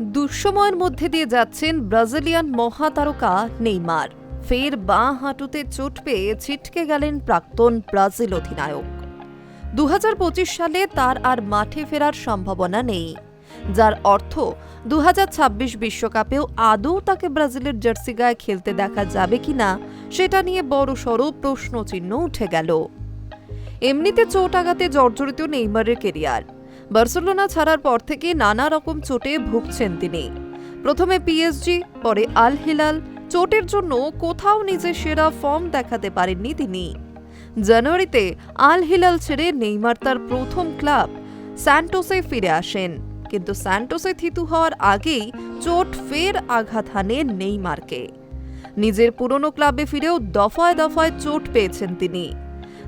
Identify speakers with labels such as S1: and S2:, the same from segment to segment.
S1: দুঃসময়ের মধ্যে দিয়ে যাচ্ছেন ব্রাজিলিয়ান মহাতারকা নেইমার। ফের বাঁ হাঁটুতে চোট পেয়ে ছিটকে গেলেন প্রাক্তন ব্রাজিল অধিনায়ক। দু হাজার পঁচিশ সালে তার আর মাঠে ফেরার সম্ভাবনা নেই। যার অর্থ দু বিশ্বকাপেও আদৌ তাকে ব্রাজিলের জার্সি গায়ে খেলতে দেখা যাবে কিনা, সেটা নিয়ে বড় সড় প্রশ্নচিহ্ন উঠে গেল। এমনিতে চোট আঘাতে জর্জরিত নেইমারের কেরিয়ার। বার্সেলোনা ছাড়ার পর থেকে নানা রকম চোটে ভুগছেন তিনি। প্রথমে পিএসজি, পরে আল হিলাল, চোটের জন্য কোথাও নিজের সেরা ফর্ম দেখাতে পারেননি তিনি। জানুয়ারিতে আল হিলাল ছেড়ে নেইমার তার প্রথম ক্লাব স্যান্টোসে ফিরে আসেন। কিন্তু স্যান্টোসে থিতু হওয়ার আগেই চোট ফের আঘাত হানে নেইমারকে। নিজের পুরনো ক্লাবে ফিরেও দফায় দফায় চোট পেয়েছেন তিনি।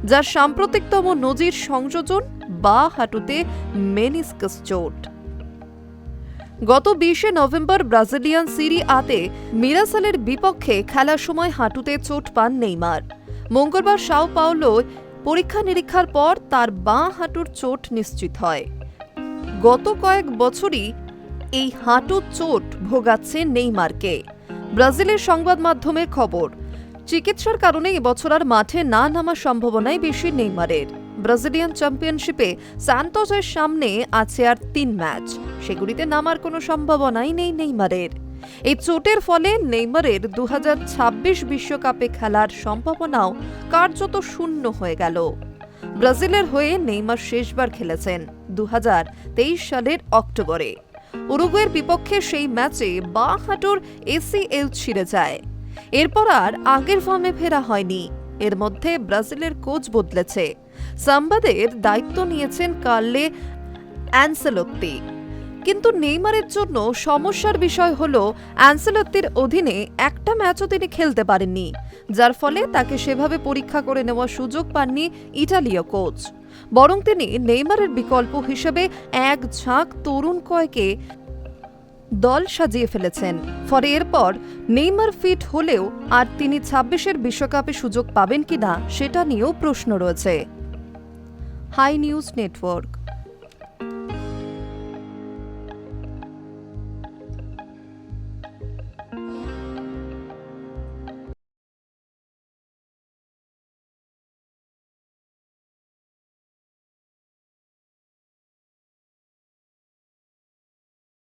S1: যার সাম্প্রতিকতম নজির সংযোজন বা হাঁটুতে মেনিসকাস চোট। গত বিশে নভেম্বর ব্রাজিলিয়ান সিরি আতে মিরাসালের বিপক্ষে খেলার সময় হাঁটুতে চোট পান নেইমার। মঙ্গলবার সাও পাওলো পরীক্ষা নিরীক্ষার পর তার বাঁ হাঁটুর চোট নিশ্চিত হয়। গত কয়েক বছরই এই হাঁটুর চোট ভোগাচ্ছে নেইমারকে। ব্রাজিলের সংবাদ মাধ্যমের খবর চিকিৎসার কারণে এবছর আর মাঠে না নামার সম্ভাবনাই বেশি নেইমারের। ব্রাজিলিয়ান চ্যাম্পিয়নশিপে স্যান্টোসের সামনে আছে আর তিন ম্যাচ। সেগুলিতে নামার কোনো সম্ভাবনাই নেই নেইমারের। এই চোটের ফলে নেইমারের দু বিশ্বকাপে খেলার সম্ভাবনাও কার্যত শূন্য হয়ে গেল। ব্রাজিলের হয়ে নেইমার শেষবার খেলেছেন দু হাজার তেইশ সালের অক্টোবরে। উরুগুয়ের বিপক্ষে সেই ম্যাচে বাঁ হাঁটুর এসিএল ছিঁড়ে যায়। এরপর আর আগের ফর্মে ফেরা হয়নি। এর মধ্যে ব্রাজিলের কোচ বদলেছে। সাম্বাদের দায়িত্ব নিয়েছেন কার্লে অ্যানসেলোত্তি কিন্তু নেইমারের জন্য সমস্যার বিষয় হল অ্যানসেলোত্তির অধীনে একটা ম্যাচও তিনি খেলতে পারেননি, যার ফলে তাকে সেভাবে পরীক্ষা করে নেওয়ার সুযোগ পাননি ইটালীয় কোচ। বরং তিনি নেইমারের বিকল্প হিসেবে এক ঝাঁক তরুণ কয়কে দল সাজিয়ে ফেলেছেন। ফলে এরপর নেইমার ফিট হলেও আর তিনি ছাব্বিশের বিশ্বকাপে সুযোগ পাবেন কিনা সেটা নিয়েও প্রশ্ন রয়েছে। Hi news network.